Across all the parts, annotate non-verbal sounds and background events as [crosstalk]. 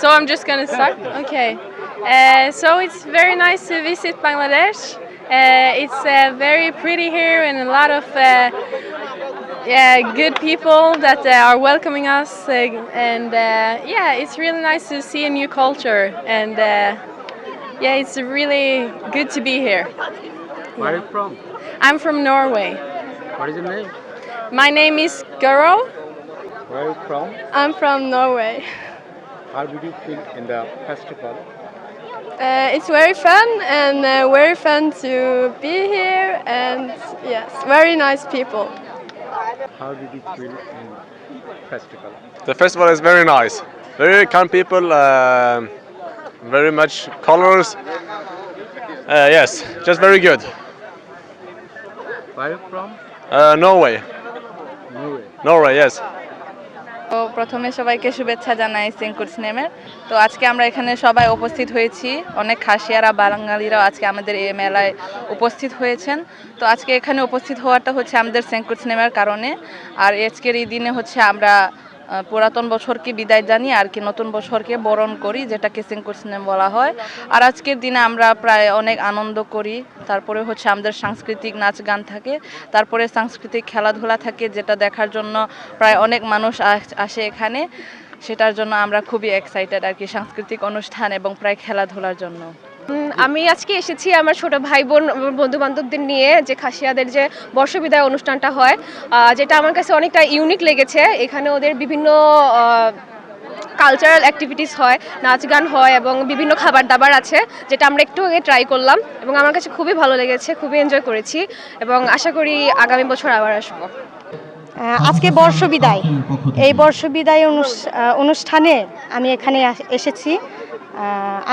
So I'm just gonna start. Okay. Uh, so it's very nice to visit Bangladesh. Uh, it's uh, very pretty here and a lot of uh, yeah, good people that uh, are welcoming us. Uh, and uh, yeah, it's really nice to see a new culture. And uh, yeah, it's really good to be here. Where are you from? I'm from Norway. What is your name? My name is Guro. Where are you from? I'm from Norway. [laughs] How did you feel in the festival? Uh, it's very fun and uh, very fun to be here and yes, very nice people. How did you feel in the festival? The festival is very nice. Very kind people, uh, very much colors. Uh, yes, just very good. Where are you from? Uh, Norway, Norway. Norway, yes. প্রথমে সবাইকে শুভেচ্ছা জানাই সিঙ্কুর সিনেমের তো আজকে আমরা এখানে সবাই উপস্থিত হয়েছি। অনেক খাসিয়ারা, বাঙালিরাও আজকে আমাদের এই মেলায় উপস্থিত হয়েছেন। তো আজকে এখানে উপস্থিত হওয়াটা হচ্ছে আমাদের সেঙ্কুর সিনেমার কারণে। আর আজকের এই দিনে হচ্ছে আমরা পুরাতন বছরকে বিদায় জানি আর কি নতুন বছরকে বরণ করি যেটা সেঙ্কুর সিনেমা বলা হয়। আর আজকের দিনে আমরা প্রায় অনেক আনন্দ করি। তারপরে হচ্ছে আমাদের সাংস্কৃতিক নাচ গান থাকে, তারপরে সাংস্কৃতিক খেলাধুলা থাকে, যেটা দেখার জন্য প্রায় অনেক মানুষ আসে এখানে। সেটার জন্য আমরা খুবই এক্সাইটেড আর কি সাংস্কৃতিক অনুষ্ঠান এবং প্রায় খেলাধুলার জন্য। আমি আজকে এসেছি আমার ছোট ভাই বোন বন্ধু বান্ধবদের নিয়ে যে খাসিয়াদের যে বর্ষবিদায় অনুষ্ঠানটা হয় যেটা আমার কাছে অনেকটা ইউনিক লেগেছে। এখানে ওদের বিভিন্ন কালচারাল অ্যাক্টিভিটিস হয়, নাচ গান হয় এবং বিভিন্ন খাবার দাবার আছে, যেটা আমরা একটু আগে ট্রাই করলাম এবং আমার কাছে খুবই ভালো লেগেছে, খুবই এনজয় করেছি এবং আশা করি আগামী বছর আবার আসব। আজকে বর্ষ বিদায় এই বর্ষ বিদায় অনুষ- অনুষ্ঠানে আমি এখানে এসেছি।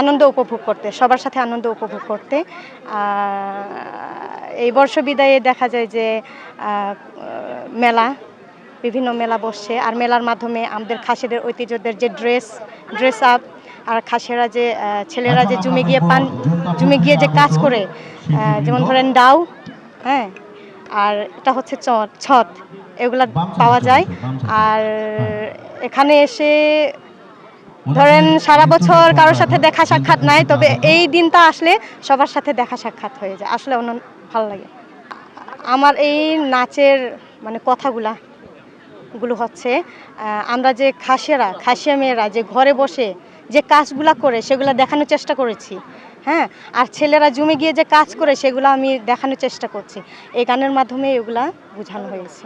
আনন্দ উপভোগ করতে, সবার সাথে আনন্দ উপভোগ করতে। এই বর্ষ বিদায়ে দেখা যায় যে মেলা, বিভিন্ন মেলা বসছে। আর মেলার মাধ্যমে আমাদের খাসিদের, ঐতিহ্যদের যে ড্রেস ড্রেস আপ আর খাসিরা যে ছেলেরা যে জমে গিয়ে পান, জমে গিয়ে যে কাজ করে যেমন ধরেন ডাউ হ্যাঁ? আর এটা হচ্ছে চট ছট এগুলা পাওয়া যায়। আর এখানে এসে ধরেন সারা বছর কারোর সাথে দেখা সাক্ষাৎ নাই তবে এই দিনটা আসলে সবার সাথে দেখা সাক্ষাৎ হয়ে যায়। আসলে অন্য ভালো লাগে। আমার এই নাচের মানে কথাগুলা গুলো হচ্ছে আমরা যে খাসিয়ারা খাসিয়া মেয়েরা যে ঘরে বসে যে কাজগুলা করে সেগুলো দেখানোর চেষ্টা করেছি হ্যাঁ? আর ছেলেরা জমে গিয়ে যে কাজ করে সেগুলো আমি দেখানোর চেষ্টা করছি। এই গানের মাধ্যমে এগুলা বোঝানো হয়েছে।